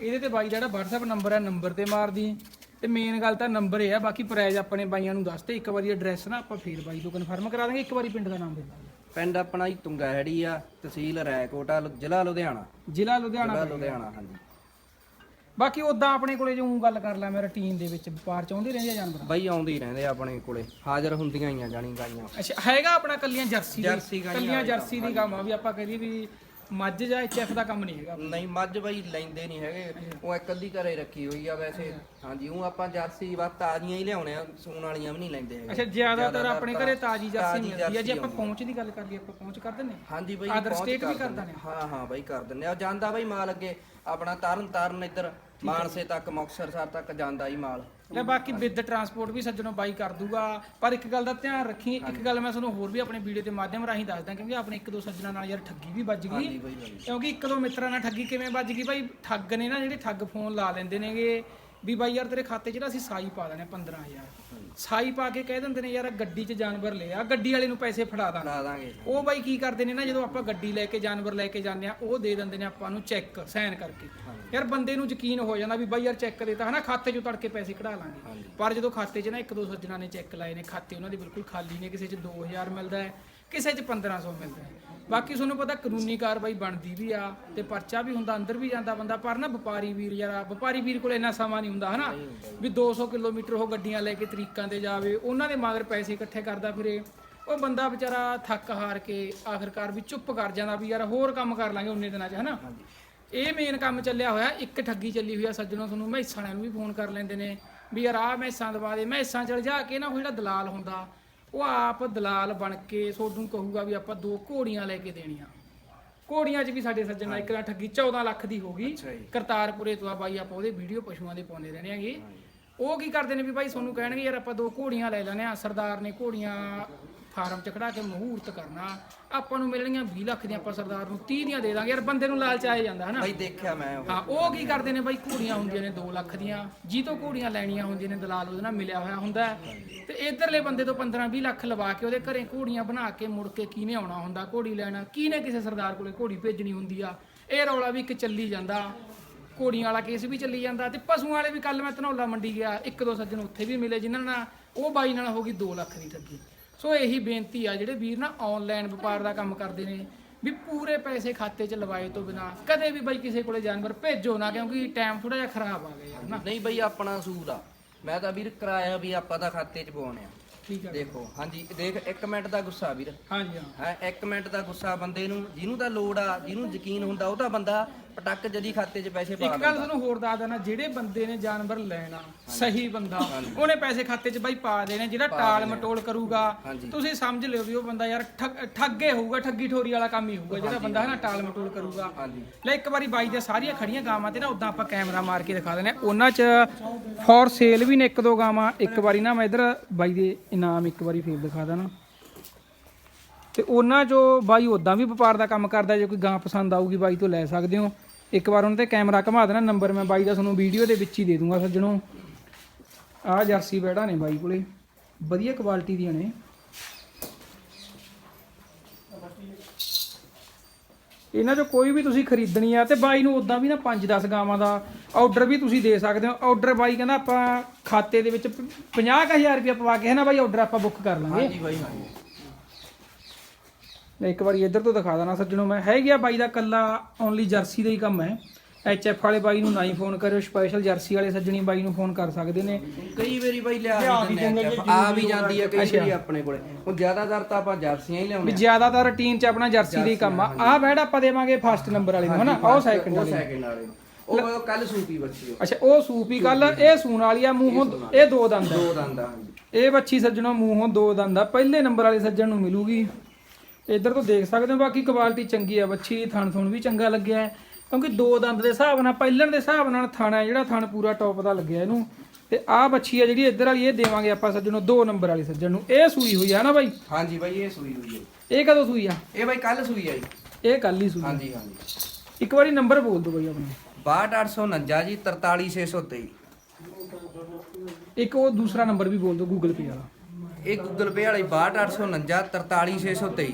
ਇਹਦੇ ਤੇ ਬਾਈ ਦਾ ਜਿਹੜਾ WhatsApp ਨੰਬਰ ਹੈ ਨੰਬਰ ਤੇ ਮਾਰ ਦੀ ਤੇ ਮੇਨ ਗੱਲ ਤਾਂ ਨੰਬਰ ਇਹ ਆ ਬਾਕੀ ਪ੍ਰਾਈਜ਼ ਆਪਣੇ ਬਾਈਆਂ ਨੂੰ ਦੱਸ ਤੇ ਇੱਕ ਵਾਰੀ ਐਡਰੈਸ ਨਾ ਆਪਾਂ ਫੇਰ ਬਾਈ ਤੋਂ ਕਨਫਰਮ ਕਰਾ ਦਾਂਗੇ। ਇੱਕ ਵਾਰੀ ਪਿੰਡ ਦਾ ਨਾਮ ਦੇ ਦਾਂਗੇ ਪਿੰਡ ਆਪਣਾ ਜੀ ਤੁੰਗਾਹੜੀ ਆ ਤਹਿਸੀਲ ਰੈਕੋਟਾ ਲੁ- ਜ਼ਿਲ੍ਹਾ ਲੁਧਿਆਣਾ। ਜ਼ਿਲ੍ਹਾ ਲੁਧਿਆਣਾ ਜ਼ਿਲ੍ਹਾ ਲੁਧਿਆਣਾ ਹਾਂਜੀ। ਬਾਕੀ ਉਦਾਂ ਆਪਣੇ ਕੋਲੇ ਜੋ ਗੱਲ ਕਰ ਲਾਂ ਮੈਂ ਰੁਟੀਨ ਦੇ ਵਿੱਚ ਵਪਾਰ ਚਾਹੁੰਦੇ ਰਹਿੰਦੇ ਆ ਜਾਨਵਰ? ਬਾਈ ਆਉਂਦੇ ਹੀ ਰਹਿੰਦੇ ਆ ਆਪਣੇ ਕੋਲੇ ਹਾਜ਼ਰ ਹੁੰਦੀਆਂ ਹੀ ਆ ਜਾਣੀ ਗਾਈਆਂ। ਅੱਛਾ ਹੈਗਾ ਆਪਣਾ ਕੱਲੀਆਂ ਜਰਸੀ ਦੀ ਜਰਸੀ ਗਾਈਆਂ ਕੱਲੀਆਂ ਜਰਸੀ ਦੀ ਆ ਵੀ ਆਪਾਂ ਕਹਦੇ ਵੀ ਮੱਝ ਜਾਂ ਐਚਐਫ ਦਾ ਕੰਮ ਨਹੀਂ ਹੈਗਾ ਨਹੀਂ ਮੱਝ ਬਾਈ ਲੈਂਦੇ ਨਹੀਂ ਹੈਗੇ। ਉਹ ਇਕੱਲੀ ਘਰੇ ਰੱਖੀ ਹੋਈ ਆ ਵੈਸੇ। ਹਾਂਜੀ ਉਹ ਆਪਾਂ ਜਰਸੀ ਵਾ ਤਾਜ਼ੀਆਂ ਹੀ ਲਿਆਉਣੇ ਆ ਸੂਣ ਵਾਲੀਆਂ ਵੀ ਨਹੀਂ ਲੈਂਦੇ ਹੈਗੇ। ਅੱਛਾ ਜ਼ਿਆਦਾਤਰ ਆਪਣੇ ਘਰੇ ਤਾਜੀ ਜਰਸੀ ਮਿਲਦੀ ਹੈ ਜੇ ਆਪਾਂ ਪਹੁੰਚ ਦੀ ਗੱਲ ਕਰੀਏ ਆਪਾਂ ਪਹੁੰਚ ਕਰ ਦਿੰਨੇ ਹਾਂਜੀ ਬਾਈ ਪਹੁੰਚ state ਵੀ ਕਰ ਕਰ ਦਿੰਦੇ। ਹਾਂ ਹਾਂ ਬਾਈ ਕਰ ਦਿੰਦੇ ਆ। ਜਾਂਦਾ ਬਾਈ ਮਾਲ ਅੱਗੇ ਆਪਣਾ ਤਰਨ ਤਾਰਨ ਇੱਧਰ। ਮਾਨਸੇ ਤੱਕ ਮੁਕਤਸਰ ਸਾਹਿਬ ਤੱਕ ਜਾਂਦਾ ਹੀ ਮਾਲ। ਲੈ ਬਾਕੀ ਵਿਦ ਟਰਾਂਸਪੋਰਟ ਵੀ ਸੱਜਣੋਂ ਬਾਈ ਕਰ ਦੂਗਾ। ਪਰ ਇੱਕ ਗੱਲ ਦਾ ਧਿਆਨ ਰੱਖੀ ਇੱਕ ਗੱਲ ਮੈਂ ਤੁਹਾਨੂੰ ਹੋਰ ਵੀ ਆਪਣੇ ਵੀਡੀਓ ਦੇ ਮਾਧਿਅਮ ਰਾਹੀਂ ਦੱਸਦਾ ਕਿਉਂਕਿ ਆਪਣੇ ਇੱਕ ਦੋ ਸੱਜਣਾ ਨਾਲ ਯਾਰ ਠੱਗੀ ਵੀ ਵੱਜ ਗਈ। ਕਿਉਂਕਿ ਇੱਕ ਦੋ ਮਿੱਤਰਾਂ ਨਾਲ ਠੱਗੀ ਕਿਵੇਂ ਵੱਜ ਗਈ? ਬਾਈ ਠੱਗ ਨੇ ਨਾ ਜਿਹੜੇ ਠੱਗ ਫੋਨ ਲਾ ਲੈਂਦੇ ਨੇਗੇ। ਵੀ ਬਾਈ ਯਾਰ ਤੇਰੇ ਖਾਤੇ 'ਚ ਨਾ ਅਸੀਂ ਸਾਈ ਪਾ ਦੇਣੇ 15000 ਸਾਈ ਪਾ ਕੇ ਕਹਿ ਦਿੰਦੇ ਨੇ ਯਾਰ ਗੱਡੀ 'ਚ ਜਾਨਵਰ ਲਿਆ ਗੱਡੀ ਵਾਲੇ ਨੂੰ ਪੈਸੇ ਫੜਾ ਦਾਂਗੇ। ਲਾ ਦਾਂਗੇ ਉਹ ਬਾਈ ਕੀ ਕਰਦੇ ਨੇ ਨਾ ਜਦੋਂ ਆਪਾਂ ਗੱਡੀ ਲੈ ਕੇ ਜਾਨਵਰ ਲੈ ਕੇ ਜਾਂਦੇ ਆ ਉਹ ਦੇ ਦਿੰਦੇ ਨੇ ਆਪਾਂ ਨੂੰ ਚੈੱਕ ਸਾਈਨ ਕਰਕੇ। ਯਾਰ ਬੰਦੇ ਨੂੰ ਯਕੀਨ ਹੋ ਜਾਂਦਾ ਵੀ ਬਾਈ ਯਾਰ ਚੈੱਕ ਦੇਤਾ ਹਨਾ ਖਾਤੇ 'ਚੋਂ ਤੜਕੇ ਪੈਸੇ ਕਢਾ ਲਾਂਗੇ। ਪਰ ਜਦੋਂ ਖਾਤੇ 'ਚ ਨਾ ਇੱਕ ਦੋ ਸੱਜਣਾ ਨੇ ਚੈੱਕ ਲਾਏ ਨੇ ਖਾਤੇ ਉਹਨਾਂ ਦੇ ਬਿਲਕੁਲ ਖਾਲੀ ਨੇ ਕਿਸੇ 'ਚ 2000 ਮਿਲਦਾ ਹੈ। ਕਿਸੇ 'ਚ 1500 ਮਿਲਦਾ ਬਾਕੀ ਤੁਹਾਨੂੰ ਪਤਾ ਕਾਨੂੰਨੀ ਕਾਰਵਾਈ ਬਣਦੀ ਵੀ ਆ ਤੇ ਪਰਚਾ ਵੀ ਹੁੰਦਾ ਅੰਦਰ ਵੀ ਜਾਂਦਾ ਬੰਦਾ ਪਰ ਨਾ ਵਪਾਰੀ ਵੀਰ ਯਾਰ ਵਪਾਰੀ ਵੀਰ ਕੋਲ ਇੰਨਾ ਸਮਾਂ ਨਹੀਂ ਹੁੰਦਾ ਹਨਾ? ਵੀ 200 ਕਿਲੋਮੀਟਰ ਉਹ ਗੱਡੀਆਂ ਲੈ ਕੇ ਤਰੀਕਾਂ ਤੇ ਜਾਵੇ ਉਹਨਾਂ ਦੇ ਮਗਰ ਪੈਸੇ ਇਕੱਠੇ ਕਰਦਾ ਫਿਰੇ। ਉਹ ਬੰਦਾ ਵਿਚਾਰਾ ਥੱਕ ਹਾਰ ਕੇ ਆਖਰਕਾਰ ਵੀ ਚੁੱਪ ਕਰ ਜਾਂਦਾ ਵੀ ਯਾਰ ਹੋਰ ਕੰਮ ਕਰ ਲਾਂਗੇ ਉਨੇ ਦਿਨਾਂ 'ਚ ਹਨਾ? ਇਹ ਮੇਨ ਕੰਮ ਚੱਲਿਆ ਹੋਇਆ ਇੱਕ ਠੱਗੀ ਚੱਲੀ ਹੋਈ ਆ ਸੱਜਣੋਂ ਤੁਹਾਨੂੰ ਮੈਸਾਂ ਵਾਲਿਆਂ ਨੂੰ ਵੀ ਫੋਨ ਕਰ ਲੈਂਦੇ ਨੇ ਵੀ ਯਾਰ ਆਹ ਮੈਸਾਂ ਦਵਾ ਦੇ ਮੈਸਾਂ ਚਲ ਜਾ ਕੇ ਨਾ ਉਹ ਜਿਹੜਾ ਦਲਾਲ ਹੁੰਦਾ ਉਹ ਆਪ ਦਲਾਲ ਬਣ ਕੇ ਤੁਹਾਨੂੰ ਕਹੂਗਾ ਵੀ ਆਪਾਂ ਦੋ ਘੋੜੀਆਂ ਲੈ ਕੇ ਦੇਣੀਆਂ। ਘੋੜੀਆਂ 'ਚ ਵੀ ਸਾਡੇ ਸੱਜਣ ਨਾਲ ਇੱਕ ਨਾਲ ਠੱਗੀ 14 ਲੱਖ ਦੀ ਹੋ ਗਈ। ਅੱਛਾ ਜੀ। ਕਰਤਾਰਪੁਰੇ ਤੋਂ ਆ ਬਾਈ ਆਪਾਂ ਉਹਦੇ ਵੀਡੀਓ ਪਸ਼ੂਆਂ ਦੇ ਪਾਉਂਦੇ ਰਹਿੰਦੇ ਆਂਗੇ। ਉਹ ਕੀ ਕਰਦੇ ਨੇ ਵੀ ਭਾਈ ਤੁਹਾਨੂੰ ਕਹਿਣਗੇ ਯਾਰ ਆਪਾਂ ਦੋ ਘੋੜੀਆਂ ਲੈ ਲੈਣੇ ਆ ਸਰਦਾਰ ਨੇ ਘੋੜੀਆਂ ਫਾਰਮ ਚ ਖੜਾ ਕੇ ਮਹੂਰਤ ਕਰਨਾ ਆਪਾਂ ਨੂੰ ਮਿਲਣਗੀਆਂ 20 ਲੱਖ ਦੀਆਂ ਆਪਾਂ ਸਰਦਾਰ ਨੂੰ 30 ਦੀਆਂ ਦੇ ਦਾਂਗੇ ਯਾਰ ਬੰਦੇ ਨੂੰ ਲਾਲਚ ਆਏ ਜਾਂਦਾ ਹਨਾ? ਬਾਈ ਦੇਖਿਆ ਮੈਂ ਉਹ। ਹਾਂ ਉਹ ਕੀ ਕਰਦੇ ਨੇ ਬਾਈ? ਘੋੜੀਆਂ ਹੁੰਦੀਆਂ ਨੇ 2 ਲੱਖ ਦੀਆਂ ਜੀ ਤੋਂ ਘੋੜੀਆਂ ਲੈਣੀਆਂ ਹੁੰਦੀਆਂ ਨੇ ਦਲਾਲ ਉਹਦੇ ਨਾਲ ਮਿਲਿਆ ਹੋਇਆ ਹੁੰਦਾ। ਹੈ। ਤੇ ਇਧਰਲੇ ਬੰਦੇ ਤੋਂ 15 20 ਲੱਖ ਲਵਾ ਕੇ ਉਹਦੇ ਘਰੇ ਘੋੜੀਆਂ ਬਣਾ ਕੇ ਮੁੜ ਕੇ ਕਿਹਨੇ ਆਉਣਾ ਹੁੰਦਾ ਘੋੜੀ ਲੈਣਾ? ਕਿਹਨੇ ਕਿਸੇ ਸਰਦਾਰ ਕੋਲੇ ਘੋੜੀ ਭੇਜਣੀ ਹੁੰਦੀ ਆ? ਇਹ ਰੌਲਾ ਵੀ ਇੱਕ ਚੱਲੀ ਜਾਂਦਾ। ਘੋੜੀਆਂ ਵਾਲਾ ਕੇਸ ਵੀ ਚੱਲੀ ਜਾਂਦਾ ਤੇ ਪਸ਼ੂਆਂ ਵਾਲੇ ਵੀ ਕੱਲ ਮੈਂ ਧਨੌਲਾ ਮੰਡੀ ਗਿਆ ਇੱਕ ਦੋ ਸੱਜਣ ਉੱਥੇ ਵੀ ਮਿਲੇ ਜਿਨ੍ਹਾਂ ਨਾਲ ਉਹ ਬਾਈ ਨਾਲ ਹੋ ਗਈ 2 ਲੱਖ ਦੀ ਠੱਗੀ। ਸੋ ਇਹੀ ਬੇਨਤੀ ਆ ਜਿਹੜੇ ਵੀਰ ਨਾ ਆਨਲਾਈਨ ਵਪਾਰ ਦਾ ਕੰਮ ਕਰਦੇ ਨੇ ਵੀ ਪੂਰੇ ਪੈਸੇ ਖਾਤੇ 'ਚ ਲਵਾਏ ਤੋਂ ਬਿਨਾ ਕਦੇ ਵੀ ਬਾਈ ਕਿਸੇ ਕੋਲੇ ਜਾਨਵਰ ਭੇਜੋ ਨਾ ਕਿਉਂਕਿ ਟਾਈਮ ਥੋੜਾ ਜਿਹਾ ਖਰਾਬ ਆ ਗਿਆ ਯਾਰ ਨਾ। ਨਹੀਂ ਬਾਈ ਆਪਣਾ ਅਸੂਲ ਆ। ਮੈਂ ਤਾਂ ਵੀਰ ਕਰਾਇਆ ਵੀ ਆਪਾਂ ਤਾਂ ਖਾਤੇ 'ਚ ਪਵਾਉਣੇ ਆ। ਠੀਕ ਹੈ ਦੇਖੋ ਹਾਂਜੀ ਦੇਖ 1 ਮਿੰਟ ਦਾ ਗੁੱਸਾ ਵੀਰ। ਹਾਂਜੀ ਹਾਂ। ਹੈ 1 ਮਿੰਟ ਦਾ ਗੁੱਸਾ ਬੰਦੇ ਨੂੰ ਜਿਹਨੂੰ ਤਾਂ ਲੋੜ ਆ ਜਿਹਨੂੰ ਯਕੀਨ ਹੁੰਦਾ ਉਹ ਤਾਂ ਬੰਦਾ ਪਟਕ ਜਦੀ ਖਾਤੇ 'ਚ ਪੈਸੇ ਪਾ ਇੱਕ ਦਿੰਦਾ। ਗੱਲ ਤੁਹਾਨੂੰ ਹੋਰ ਦੱਸ ਦੇਣਾ ਜਿਹੜੇ ਬੰਦੇ ਨੇ ਜਾਨਵਰ ਲੈਣਾ ਸਹੀ ਬੰਦਾ ਉਹਨੇ ਪੈਸੇ ਖਾਤੇ 'ਚ ਬਾਈ ਪਾ ਦੇਣੇ ਜਿਹੜਾ ਟਾਲ ਮਟੋਲ ਕਰੂਗਾ ਹਾਂਜੀ। ਤੁਸੀਂ ਸਮਝ ਲਿਓ ਵੀ ਉਹ ਬੰਦਾ ਯਾਰ ਠੱਗ- ਠੱਗੇ ਹੋਊਗਾ ਠੱਗੀ ਠੋਰੀ ਵਾਲਾ ਕੰਮ ਹੀ ਹੋਊਗਾ ਜਿਹੜਾ ਬੰਦਾ ਹੈ ਨਾ ਟਾਲ ਮਟੋਲ ਕਰੂਗਾ। ਹਾਂਜੀ। ਲੈ ਇੱਕ ਵਾਰੀ ਬਾਈ ਦੇ ਸਾਰੀਆਂ ਖੜੀਆਂ ਗਾਵਾਂ ਤੇ ਨਾ ਉਦਾਂ ਆਪਾਂ ਕੈਮਰਾ ਮਾਰ ਕੇ ਦਿਖਾ ਦਿੰਦੇ ਆ ਉਹਨਾਂ 'ਚ ਫੋਰ ਸੇਲ ਵੀ ਨੇ ਇੱਕ ਦੋ ਗਾਵਾਂ ਇੱਕ ਵਾਰੀ ਨਾ ਮੈਂ ਇਧਰ ਬਾਈ ਦੇ ਇਨਾਮ ਇੱਕ ਵਾਰੀ ਫੇਰ ਦਿਖਾ ਦੇਣਾ ਤੇ ਉਹਨਾਂ 'ਚੋਂ ਬਾਈ ਉਦਾਂ ਵੀ ਵਪਾਰ ਦਾ ਕੰਮ ਕਰਦਾ, ਜੇ ਕੋਈ ਗਾਂ ਪਸੰਦ ਆਊਗੀ ਬਾਈ ਤੋਂ ਲੈ ਸਕਦੇ ਹੋ। ਇੱਕ ਵਾਰ ਉਹਨਾਂ ਤੇ ਕੈਮਰਾ ਘੁਮਾ ਦੇਣਾ ਨੰਬਰ, ਮੈਂ ਬਾਈ ਦਾ ਤੁਹਾਨੂੰ ਵੀਡੀਓ ਦੇ ਵਿੱਚ ਹੀ ਦੇ ਦੂੰਗਾ ਸੱਜਣੋ। ਆਹ ਜਰਸੀ ਬੈੜਾ ਨੇ ਬਾਈ ਕੋਲੇ, ਵਧੀਆ ਕੁਆਲਿਟੀ ਦੀਆਂ ਨੇ। ਇਹਨਾਂ ਚੋਂ ਕੋਈ ਵੀ ਤੁਸੀਂ ਖਰੀਦਣੀ ਆ ਤੇ ਬਾਈ ਨੂੰ ਉਦਾਂ ਵੀ ਨਾ 5-10 ਗਾਵਾਂ ਦਾ ਆਰਡਰ ਵੀ ਤੁਸੀਂ ਦੇ ਸਕਦੇ ਹੋ। ਆਰਡਰ ਬਾਈ ਕਹਿੰਦਾ ਆਪਾਂ ਖਾਤੇ ਦੇ ਵਿੱਚ 50000 ਰੁਪਏ ਪਵਾ ਕੇ ਹੈ ਨਾ ਬਾਈ, ਆਰਡਰ ਆਪਾਂ ਬੁੱਕ ਕਰ ਲਾਂਗੇ। ਹਾਂਜੀ ਬਾਈ, ਹਾਂਜੀ। ਮੈਂ ਇੱਕ ਵਾਰੀ ਇੱਧਰ ਤੋਂ ਦਿਖਾ ਦੇਣਾ ਸੱਜਣੋ ਮੈਂ ਹੈ ਗਿਆ ਬਾਈ ਦਾ ਕੱਲਾ ਓਨਲੀ ਜਰਸੀ ਦਾ ਹੀ ਕੰਮ ਹੈ। ਐਚਐਫ ਵਾਲੇ ਬਾਈ ਨੂੰ ਨਾ ਹੀ ਫੋਨ ਕਰਿਓ ਸਪੈਸ਼ਲ ਜਰਸੀ ਵਾਲੇ ਸੱਜਣੀ ਬਾਈ ਨੂੰ ਫੋਨ ਕਰ ਸਕਦੇ ਨੇ। ਕਈ ਵਾਰੀ ਬਾਈ ਲਿਆ ਵੀ ਦਿੰਦੇ ਆ ਆ ਵੀ ਜਾਂਦੀ ਆ ਕਈ ਵਾਰੀ ਆਪਣੇ ਕੋਲੇ। ਹੁਣ ਜ਼ਿਆਦਾਤਰ ਤਾਂ ਆਪਾਂ ਜਰਸੀਆਂ ਹੀ ਵੀ ਲਿਆਉਂਦੇ ਜ਼ਿਆਦਾਤਰ ਰੂਟੀਨ ਚ ਆਪਣਾ ਜਰਸੀ ਦਾ ਹੀ ਕੰਮ ਆ। ਆਹ ਬੈਡ ਆਪਾਂ ਦੇਵਾਂਗੇ ਫਸਟ ਨੰਬਰ ਵਾਲੇ ਨੂੰ ਹਨਾ? ਉਹ ਸੈਕਿੰਡ ਵਾਲੇ। ਉਹ ਕੱਲ ਸੂਪੀ ਬੱਚੀ ਅੱਛਾ ਉਹ ਸੂਪੀ ਕੱਲ ਇਹ ਸੂਣ ਵਾਲੀ ਆ ਮੂੰਹੋਂ ਇਹ ਦੋ ਦੰਦ ਆ। ਦੋ ਦੰਦ ਆ ਹਾਂਜੀ। ਇਹ ਬੱਚੀ ਸੱਜਣੋ ਮੂੰਹੋਂ ਦੋ ਦੰਦ ਆ। ਪਹਿਲੇ ਨੰਬਰ ਵਾਲੇ ਸੱਜਣ ਨੂੰ ਮਿਲੂਗੀ। ਇੱਧਰ ਤੋਂ ਦੇਖ ਸਕਦੇ ਹੋ ਬਾਕੀ ਕੁਆਲਿਟੀ ਚੰਗੀ ਆ ਬੱਚੀ ਥਣ ਥੁਣ ਵੀ ਚੰਗਾ ਲੱਗਿਆ ਕਿਉਂਕਿ ਦੋ ਦੰਦ ਦੇ ਹਿਸਾਬ ਨਾਲ ਪਹਿਲਣ ਦੇ ਹਿਸਾਬ ਨਾਲ ਥਣ ਹੈ ਜਿਹੜਾ ਥਣ ਪੂਰਾ ਟੌਪ ਦਾ ਲੱਗਿਆ ਇਹਨੂੰ। ਤੇ ਆਹ ਬੱਚੀ ਆ ਜਿਹੜੀ ਇੱਧਰ ਵਾਲੀ ਇਹ ਦੇਵਾਂਗੇ ਆਪਾਂ ਸੱਜਣੋ ਦੋ ਨੰਬਰ ਵਾਲੀ ਸੱਜਣ ਨੂੰ। ਇਹ ਸੂਈ ਹੋਈ ਆ ਨਾ ਬਾਈ? ਹਾਂਜੀ ਬਾਈ ਇਹ ਸੂਈ ਹੋਈ ਹੈ ਇਹ ਕਦੋਂ ਸੂਈ ਆ? ਇਹ ਬਾਈ ਕੱਲ ਸੂਈ ਆ ਜੀ। ਇਹ ਕੱਲ ਹੀ ਸੂਈ ਹਾਂਜੀ ਹਾਂਜੀ। ਇੱਕ ਵਾਰੀ ਨੰਬਰ ਬੋਲ ਦਿਓ ਬਾਈ ਆਪਣਾ। 62849 ਜੀ 43623 ਇੱਕ ਉਹ ਦੂਸਰਾ ਨੰਬਰ ਵੀ ਬੋਲ ਦਿਓ ਗੂਗਲ ਪੇ ਵਾਲਾ। ਇਹ ਗੂਗਲ ਪੇ ਵਾਲੀ 62849 43623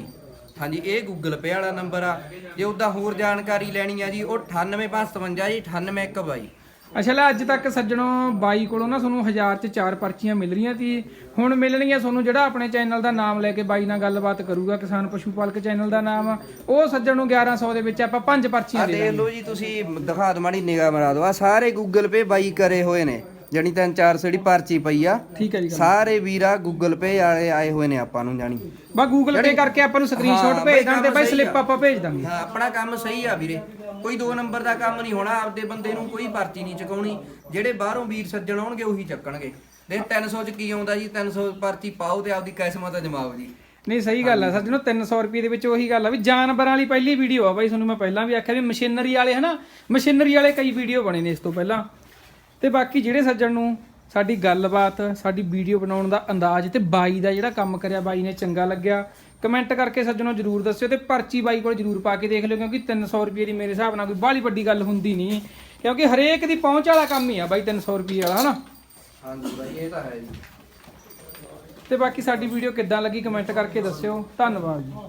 ਹਾਂਜੀ ਇਹ ਗੂਗਲ ਪੇ ਵਾਲਾ ਨੰਬਰ ਆ। ਜੇ ਉਹਦਾ ਹੋਰ ਜਾਣਕਾਰੀ ਲੈਣੀ ਆ ਜੀ ਉਹ 98557 ਜੀ 98122 ਅੱਛਾ ਲੈ ਅੱਜ ਤੱਕ ਸੱਜਣੋ ਬਾਈ ਕੋਲੋਂ ਨਾ ਤੁਹਾਨੂੰ ਹਜ਼ਾਰ ਚ ਚਾਰ ਪਰਚੀਆਂ ਮਿਲ ਰਹੀਆਂ ਸੀ। ਹੁਣ ਮਿਲਣਗੀਆਂ ਤੁਹਾਨੂੰ ਜਿਹੜਾ ਆਪਣੇ ਚੈਨਲ ਦਾ ਨਾਮ ਲੈ ਕੇ ਬਾਈ ਨਾਲ ਗੱਲਬਾਤ ਕਰੂਗਾ ਕਿਸਾਨ ਪਸ਼ੂ ਪਾਲਕ ਚੈਨਲ ਦਾ ਨਾਮ। ਉਹ ਸੱਜਣ ਨੂੰ 1100 ਦੇ ਵਿੱਚ ਆਪਾਂ ਪੰਜ ਪਰਚੀਆਂ ਦੇ ਦੇਖ ਲਓ ਜੀ ਤੁਸੀਂ ਦਿਖਾ ਦੋ ਮਾੜੀ ਨਿਗਾਹ ਮਰਾ ਦੋ ਆ ਸਾਰੇ ਗੂਗਲ ਪੇ ਬਾਈ ਕਰੇ ਹੋਏ ਨੇ। ਜਣੀ ਤਿੰਨ ਚਾਰ ਸੌ ਜਿਹੜੀ ਪਰਚੀ ਪਈ ਆ। ਠੀਕ ਹੈ ਜੀ ਗੱਲ। ਸਾਰੇ ਵੀਰਾ ਗੂਗਲ ਪੇ ਵਾਲੇ ਆਏ ਹੋਏ ਨੇ ਆਪਾਂ ਨੂੰ ਜਾਣੀ। ਬਾ ਗੂਗਲ ਪੇ ਕਰਕੇ ਆਪਾਂ ਨੂੰ ਸਕਰੀਨਸ਼ਾਟ ਹਾਂ, ਭੇਜ ਬਾਈ ਦਾਂ ਤੇ ਬਾਈ ਸਹੀ ਸਲਿੱਪ ਆ। ਆਪਾਂ ਭੇਜ ਦਾਂਗੇ। ਹਾਂ ਆਪਣਾ ਕੰਮ ਸਹੀ ਆ ਵੀਰੇ। ਕੋਈ ਦੋ ਨੰਬਰ ਦਾ ਕੰਮ ਨਹੀਂ ਹੋਣਾ ਆਪਦੇ ਬੰਦੇ ਨੂੰ ਕੋਈ ਪਰਚੀ ਨਹੀਂ ਚੁਕਾਉਣੀ। ਜਿਹੜੇ ਬਾਹਰੋਂ ਵੀਰ ਸੱਜਣ ਆਉਣਗੇ ਉਹੀ ਚੱਕਣਗੇ। ਦੇਖ 300 ਚ ਕੀ ਆਉਂਦਾ ਜੀ? 300 ਪਰਚੀ ਪਾਓ ਤੇ ਆਪਦੀ ਕਿਸਮਤ ਜਮਾਓ ਜੀ। ਨਹੀਂ ਸਹੀ ਗੱਲ ਆ ਸੱਜਣੋ 300 ਰੁਪਏ ਦੇ ਵਿੱਚ ਉਹੀ ਗੱਲ ਆ ਵੀ ਜਾਨਵਰਾਂ ਵਾਲੀ ਪਹਿਲੀ ਵੀਡੀਓ ਆ ਬਾਈ ਤੁਹਾਨੂੰ ਮੈਂ ਪਹਿਲਾਂ ਵੀ ਆਖਿਆ ਵੀ ਮਸ਼ੀਨਰੀ ਵਾਲੇ ਹਨਾ ਮਸ਼ੀਨਰੀ ਵਾਲੇ ਕਈ ਵੀਡੀਓ ਬਣੇ ਨੇ ਇਸ ਤੋਂ ਪਹਿਲਾਂ। ਤੇ ਬਾਕੀ ਜਿਹੜੇ ਸੱਜਣ ਨੂੰ ਸਾਡੀ ਗੱਲਬਾਤ ਸਾਡੀ ਵੀਡੀਓ ਬਣਾਉਣ ਦਾ ਅੰਦਾਜ਼ ਤੇ ਬਾਈ ਦਾ ਜਿਹੜਾ ਕੰਮ ਕਰਿਆ ਬਾਈ ਨੇ ਚੰਗਾ ਲੱਗਿਆ ਕਮੈਂਟ ਕਰਕੇ ਸੱਜਣੋ ਜਰੂਰ ਦੱਸਿਓ ਤੇ ਪਰਚੀ ਬਾਈ ਕੋਲ ਜਰੂਰ ਪਾ ਕੇ ਦੇਖ ਲਿਓ ਕਿਉਂਕਿ 300 ਰੁਪਏ ਦੀ ਮੇਰੇ ਹਿਸਾਬ ਨਾਲ ਕੋਈ ਬਾਹਲੀ ਵੱਡੀ ਗੱਲ ਹੁੰਦੀ ਨਹੀਂ ਕਿਉਂਕਿ ਹਰੇਕ ਦੀ ਪਹੁੰਚ ਵਾਲਾ ਕੰਮ ਹੀ ਆ ਬਾਈ 300 ਰੁਪਏ ਵਾਲਾ ਹਨਾ? ਹਾਂਜੀ ਬਾਈ ਇਹ ਤਾਂ ਹੈ ਜੀ। ਤੇ ਬਾਕੀ ਸਾਡੀ ਵੀਡੀਓ ਕਿੱਦਾਂ ਲੱਗੀ ਕਮੈਂਟ ਕਰਕੇ ਦੱਸਿਓ ਧੰਨਵਾਦ ਜੀ।